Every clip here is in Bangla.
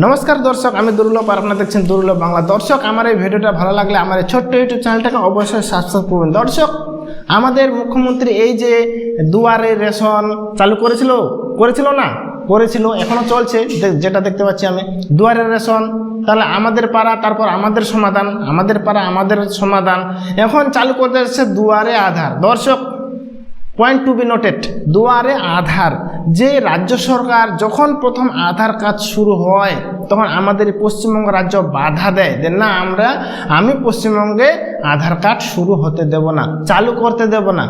নমস্কার দর্শক, আমি দুর্লভ আর আপনারা দেখছেন দুর্লভ বাংলা। দর্শক, আমার এই ভিডিওটা ভালো লাগলে আমার এই ছোট্ট ইউটিউব চ্যানেলটাকে অবশ্যই সাবস্ক্রাইব করবেন। দর্শক, আমাদের মুখ্যমন্ত্রী এই যে দুয়ারে রেশন চালু করেছিল করেছিল না? করেছিল, এখনও চলছে যেটা দেখতে পাচ্ছি আমি। দুয়ারে রেশন, তাহলে আমাদের পাড়া, তারপর আমাদের সমাধান, আমাদের পাড়া, আমাদের সমাধান। এখন চালু করতে যাচ্ছে দুয়ারে আধার। দর্শক পয়েন্ট টু বি নোটেড দুয়ারে আধার। যে রাজ্য সরকার যখন প্রথম আধার কাজ শুরু হয়, তখন আমাদের পশ্চিমবঙ্গ রাজ্য বাধা দেয়। যে না, আমরা, আমি পশ্চিমবঙ্গে আধার কার্ড শুরু হতে দেব না, চালু করতে দেব না।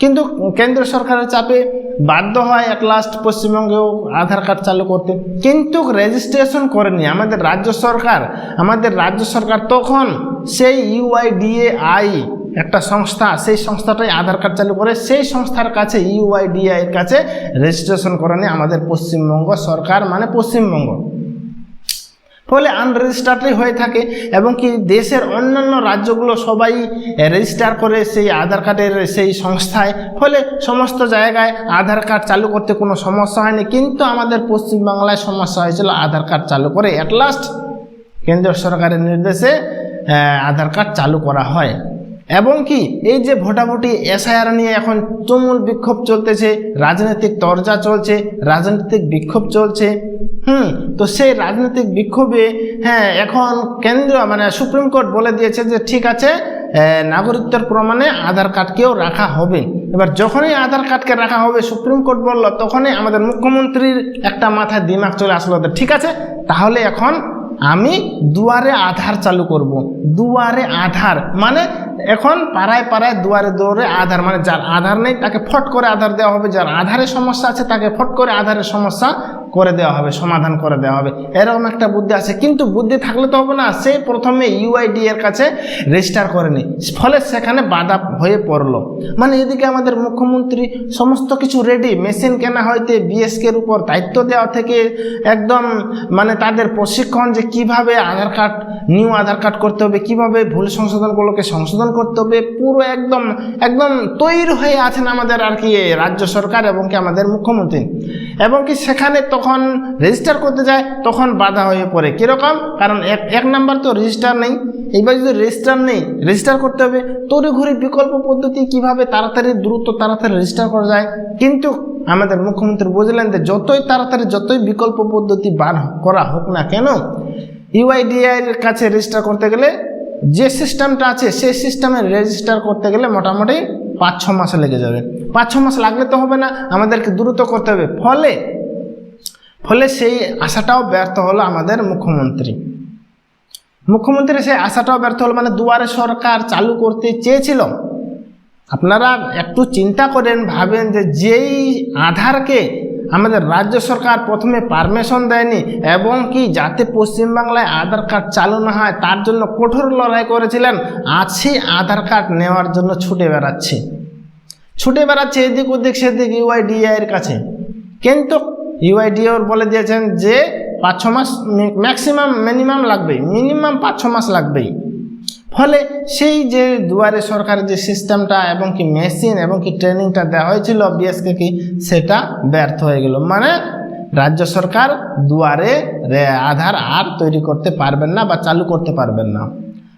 কিন্তু কেন্দ্র সরকারের চাপে বাধ্য হয় এক লাস্ট পশ্চিমবঙ্গেও আধার কার্ড চালু করতে। কিন্তু রেজিস্ট্রেশন করেনি আমাদের রাজ্য সরকার। আমাদের রাজ্য সরকার তখন সেই ইউআইডিএআই একটা সংস্থা, সেই সংস্থাটাই আধার কার্ড চালু করে, সেই সংস্থার কাছে ইউআইডিআই এর কাছে রেজিস্ট্রেশন করে নেয় আমাদের পশ্চিমবঙ্গ সরকার মানে পশ্চিমবঙ্গ। ফলে আনরেজিস্টার্ডই হয়ে থাকে এবং কি দেশের অন্যান্য রাজ্যগুলো সবাই রেজিস্টার করে সেই আধার কার্ডের সেই সংস্থায়। ফলে সমস্ত জায়গায় আধার কার্ড চালু করতে কোনো সমস্যা হয়নি, কিন্তু আমাদের পশ্চিমবাংলায় সমস্যা হয়েছিল আধার কার্ড চালু করে অ্যাট লাস্ট কেন্দ্রীয় সরকারের নির্দেশে আধার কার্ড চালু করা হয়। এবং কি, এই যে ভোটাভুটি, এসআইআর নিয়ে এখন তুমুল বিক্ষোভ চলতেছে, রাজনৈতিক তরজা চলছে, রাজনৈতিক বিক্ষোভ চলছে। হুম, তো সেই রাজনৈতিক বিক্ষোভে হ্যাঁ এখন কেন্দ্র মানে সুপ্রিম কোর্ট বলে দিয়েছে যে ঠিক আছে নাগরিকত্বের প্রমাণে আধার কার্ডকেও রাখা হবে। এবার যখনই আধার কার্ডকে রাখা হবে, সুপ্রিম কোর্ট বলল, তখনই আমাদের মুখ্যমন্ত্রীর একটা মাথায় দিমাগ চলে আসলো ঠিক আছে, তাহলে এখন আমি দুয়ারে আধার চালু করব। দুয়ারে আধার মানে এখন পাড়ায় পাড়ায় দুয়ারে দুয়ারে আধার মানে যার আধার নেই তাকে ফট করে আধার দেওয়া হবে, যার আধারের সমস্যা আছে তাকে ফট করে আধারের সমস্যা করে দেওয়া হবে, সমাধান করে দেওয়া হবে। এরকম একটা বুদ্ধি আছে, কিন্তু বুদ্ধি থাকলে তো হবে না, সে প্রথমে ইউআইডি এর কাছে রেজিস্টার করেনি ফলে সেখানে বাধা হয়ে পড়ল। মানে এদিকে আমাদের মুখ্যমন্ত্রী সমস্ত কিছু রেডি মেশিন কেনা হইতে বিএসকের উপর দায়িত্ব দেওয়া থেকে একদম মানে তাদের প্রশিক্ষণ যে কীভাবে Aadhaar card new Aadhaar card করতে হবে, কীভাবে ভুল সংশোধনগুলোকে সংশোধন করতে হবে, পুরো একদম একদম তৈরি হয়ে আছেন আমাদের আর কি রাজ্য সরকার এবং কি আমাদের মুখ্যমন্ত্রী। এবং কি সেখানে তখন রেজিস্টার করতে যায়, তখন বাধা হয়ে পড়ে। কীরকম? কারণ এক এক নাম্বার তো রেজিস্টার নেই। এইবার যদি রেজিস্টার নেই রেজিস্টার করতে হবে। তড়িঘড়ি বিকল্প পদ্ধতি কীভাবে তাড়াতাড়ি দ্রুত তাড়াতাড়ি রেজিস্টার করা যায়? কিন্তু আমাদের মুখ্যমন্ত্রী বুঝলেন যে যতই তাড়াতাড়ি, যতই বিকল্প পদ্ধতি বার করা হোক না কেন ইউআইডিআই এর কাছে রেজিস্টার করতে গেলে যে সিস্টেমটা আছে, সেই সিস্টেমে রেজিস্টার করতে গেলে মোটামুটি পাঁচ, ছ মাস লেগে যাবে। পাঁচ, ছ মাস লাগলে তো হবে না, আমাদেরকে দ্রুত করতে হবে। ফলে ফলে সেই আশাটাও ব্যর্থ হলো আমাদের মুখ্যমন্ত্রী। মুখ্যমন্ত্রী সেই আশাটাও ব্যর্থ হলো মানে দুয়ারে সরকার চালু করতে চেয়েছিল। আপনারা একটু চিন্তা করেন, ভাবেন যে যেই আধারকে আমাদের রাজ্য সরকার প্রথমে পারমিশন দেয়নি এবং কি যাতে পশ্চিমবাংলায় আধার কার্ড চালু না হয়, তার জন্য কঠোর লড়াই করেছিলেন। আছি আধার কার্ড নেওয়ার জন্য ছুটে বেড়াচ্ছে। ছুটে বেড়াচ্ছে এদিক ওদিক, সেদিক ইউআইডিআই এর কাছে। কিন্তু ইউআইডিআর বলে দিয়েছেন যে পাঁচ ছ মাস ম্যাক্সিমাম মিনিমাম লাগবেই। মিনিমাম পাঁচ ছ মাস লাগবেই। ফলে সেই যে দুয়ারে সরকারের যে সিস্টেমটা এবং কি মেশিন এবং কি ট্রেনিংটা দেওয়া হয়েছিল বিএসকে কি সেটা ব্যর্থ হয়ে গেল। মানে রাজ্য সরকার দুয়ারে আধার আর তৈরি করতে পারবেন না বা চালু করতে পারবেন না।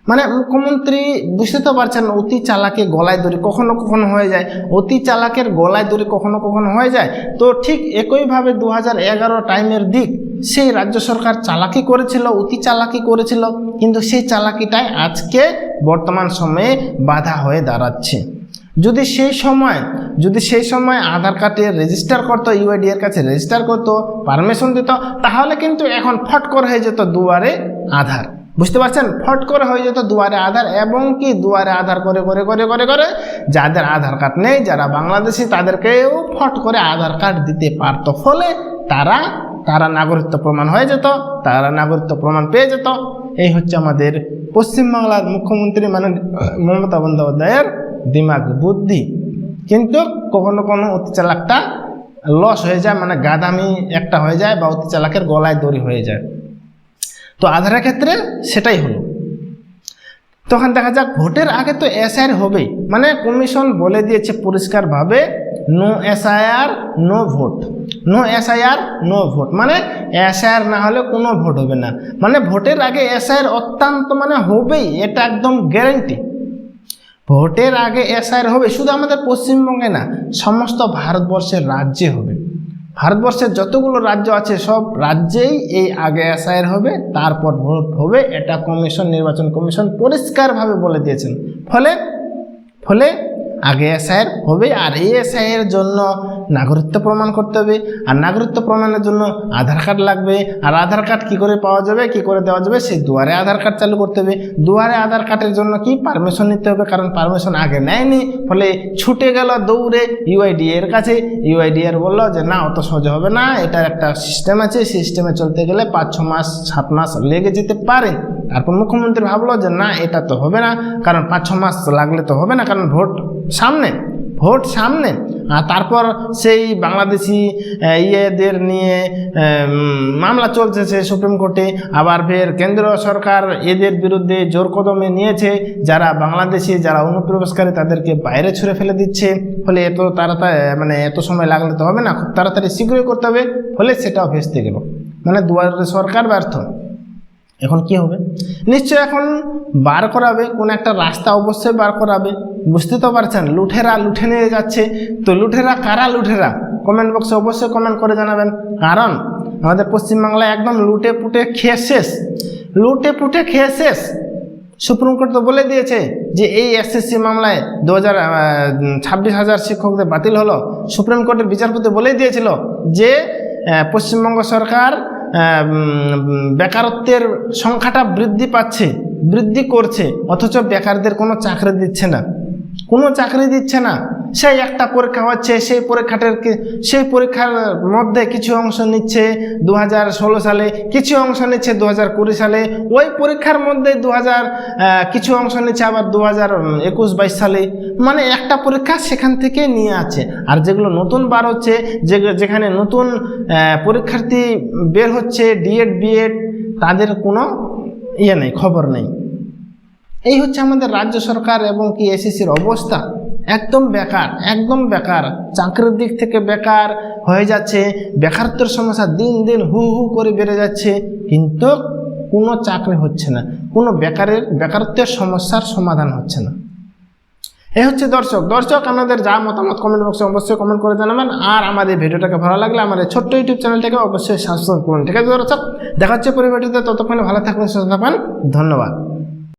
মানে মুখ্যমন্ত্রী বুঝতে তো পারছেন অতি চালাকে গলায় দড়ি কখনো কখনো হয়ে যায়, অতি চালাকের গলায় দড়ি কখনো কখনো হয়ে যায়। তো ঠিক একইভাবে দু হাজার এগারো টাইমের দিক সেই রাজ্য সরকার চালাকি করেছিল, অতি চালাকি করেছিল, কিন্তু সেই চালাকিটাই আজকে বর্তমান সময়ে বাধা হয়ে দাঁড়াচ্ছে। যদি সেই সময়, যদি সেই সময় আধার কার্ডে রেজিস্টার করতো ইউআইডি এর কাছে রেজিস্টার করতো পারমিশন দিত, তাহলে কিন্তু এখন ফট করে হয়ে যেত দুয়ারে আধার। বুঝতে পারছেন? ফট করে হয়ে যেত দুয়ারে আধার এবং কি দুয়ারে আধার করে করে করে করে করে যাদের আধার কার্ড নেই, যারা বাংলাদেশি, তাদেরকেও ফট করে আধার কার্ড দিতে পারতো। ফলে তারা তারা নাগরিকত্ব প্রমাণ হয়ে যেত তারা নাগরিকত্ব প্রমাণ পেয়ে যেত। এই হচ্ছে আমাদের পশ্চিমবাংলার মুখ্যমন্ত্রী মানে মমতা বন্দ্যোপাধ্যায়ের দিমাগ বুদ্ধি। কিন্তু কখনো কোনো অতি চালাকটা লস হয়ে যায় মানে গাদামি একটা হয়ে যায় বা অতি চালাকের গলায় দড়ি হয়ে যায়। তো আধারের ক্ষেত্রে সেটাই হলো। তখন দেখা যাক, ভোটের আগে তো এসআইআর হবেই। মানে কমিশন বলে দিয়েছে পরিষ্কারভাবে, no SIR, no vote. No SIR no vote মানে এসআইআর না হলে কোনো ভোট হবে না। মানে ভোটের আগে এসআইআর অত্যন্ত মানে হবেই, এটা একদম গ্যারেন্টি ভোটের আগে এসআইআর হবে, শুধু আমাদের পশ্চিমবঙ্গে না, সমস্ত ভারতবর্ষের রাজ্যে হবে। ভারতবর্ষের যতগুলো রাজ্য আছে, সব রাজ্যেই এই আগে এসআইআর হবে, তারপর ভোট হবে। এটা কমিশন নির্বাচন কমিশন পরিষ্কারভাবে বলে দিয়েছেন। ফলে ফলে আগে এসআইয়ের হবে, আর এই এসআইয়ের জন্য নাগরিকত্ব প্রমাণ করতে হবে। আর নাগরিকত্ব প্রমাণের জন্য আধার কার্ড লাগবে। আর আধার কার্ড কী করে পাওয়া যাবে, কি করে দেওয়া যাবে, সেই দুয়ারে আধার কার্ড চালু করতে হবে। দুয়ারে আধার কার্ডের জন্য কি পারমিশন নিতে হবে? কারণ পারমিশন আগে নেয়নি, ফলে ছুটে গেল দৌড়ে ইউআইডি এর কাছে। ইউআইডি এর বলল যে, না, অত সহজ হবে না। এটার একটা সিস্টেম আছে। সিস্টেমে চলতে গেলে পাঁচ, ছ মাস, সাত মাস লেগে যেতে পারে। তারপর মুখ্যমন্ত্রী ভাবলো যে, না, এটা তো হবে না। কারণ পাঁচ, ছ মাস লাগলে তো হবে না। কারণ ভোট সামনে। ভোট সামনে। আর তারপর সেই বাংলাদেশি ইয়েদের নিয়ে মামলা চলতেছে সুপ্রিম কোর্টে। আবার ফের কেন্দ্র সরকার এদের বিরুদ্ধে জোর কদমে নিয়েছে। যারা বাংলাদেশি, যারা অনুপ্রবেশকারী, তাদেরকে বাইরে ছুঁড়ে ফেলে দিচ্ছে। ফলে এত তাড়াতাড়ি মানে এত সময় লাগলে তো হবে না। খুব তাড়াতাড়ি শীঘ্রই করতে হবে। ফলে সেটাও ভেস্তে গেল। মানে দুয়ারে সরকার ব্যর্থ। এখন কি হবে? নিশ্চয় এখন বার করাবে, কোন একটা রাস্তা অবশ্যই বার করাবে। বুঝতে তো পারছেন, লুঠেরা লুঠে নিয়ে যাচ্ছে। তো লুঠেরা কারা লুঠেরা? কমেন্ট বক্সে অবশ্যই কমেন্ট করে জানাবেন। কারণ আমাদের পশ্চিমবাংলায় একদম লুটে পুটে খেয়ে শেষ। লুটে পুটে খেয়ে শেষ। সুপ্রিম কোর্ট তো বলে দিয়েছে যে এই এসএসসি মামলায় দু হাজার ছাব্বিশ হাজার শিক্ষকদের বাতিল হলো। সুপ্রিম কোর্টের বিচারপতি বলেই দিয়েছিল যে পশ্চিমবঙ্গ সরকার বেকারত্বের সংখ্যাটা বৃদ্ধি পাচ্ছে, বৃদ্ধি করছে, অথচ বেকারদের কোনো চাকরি দিচ্ছে না। কোনো চাকরি দিচ্ছে না। সেই একটা পরীক্ষা হচ্ছে, সেই পরীক্ষাটার সেই পরীক্ষার মধ্যে কিছু অংশ নিচ্ছে দু হাজার ষোলো সালে, কিছু অংশ নিচ্ছে দু হাজার কুড়ি সালে, ওই পরীক্ষার মধ্যে দু হাজার কিছু অংশ নিচ্ছে আবার দু হাজার একুশ বাইশ সালে। মানে একটা পরীক্ষা সেখান থেকে নিয়ে আছে। আর যেগুলো নতুন বার হচ্ছে, যে, যেখানে নতুন পরীক্ষার্থী বের হচ্ছে, ডিএড, বিএড, তাদের কোনো ইয়ে নেই, খবর নেই। এই হচ্ছে আমাদের রাজ্য সরকার এবং কি এসএসসির অবস্থা। একদম বেকার একদম বেকার। চাকরির দিক থেকে বেকার হয়ে যাচ্ছে, বেকারত্বের সমস্যা দিন দিন হু হু করে বেড়ে যাচ্ছে, কিন্তু কোনো চাকরি হচ্ছে না, কোনো বেকারের, বেকারত্বের সমস্যার সমাধান হচ্ছে না। এই হচ্ছে দর্শক। দর্শক আমাদের যা মতামত কমেন্ট বক্সে অবশ্যই কমেন্ট করে জানাবেন, আর আমাদের ভিডিওটাকে ভালো লাগলে আমাদের ছোট্ট ইউটিউব চ্যানেলটাকে অবশ্যই সাবস্ক্রাইব করুন, ঠিক আছে দর্শক? দেখা হচ্ছে পরিবারটিতে ততক্ষণে ভালো থাকবেন সুস্থ থাকবেন ধন্যবাদ।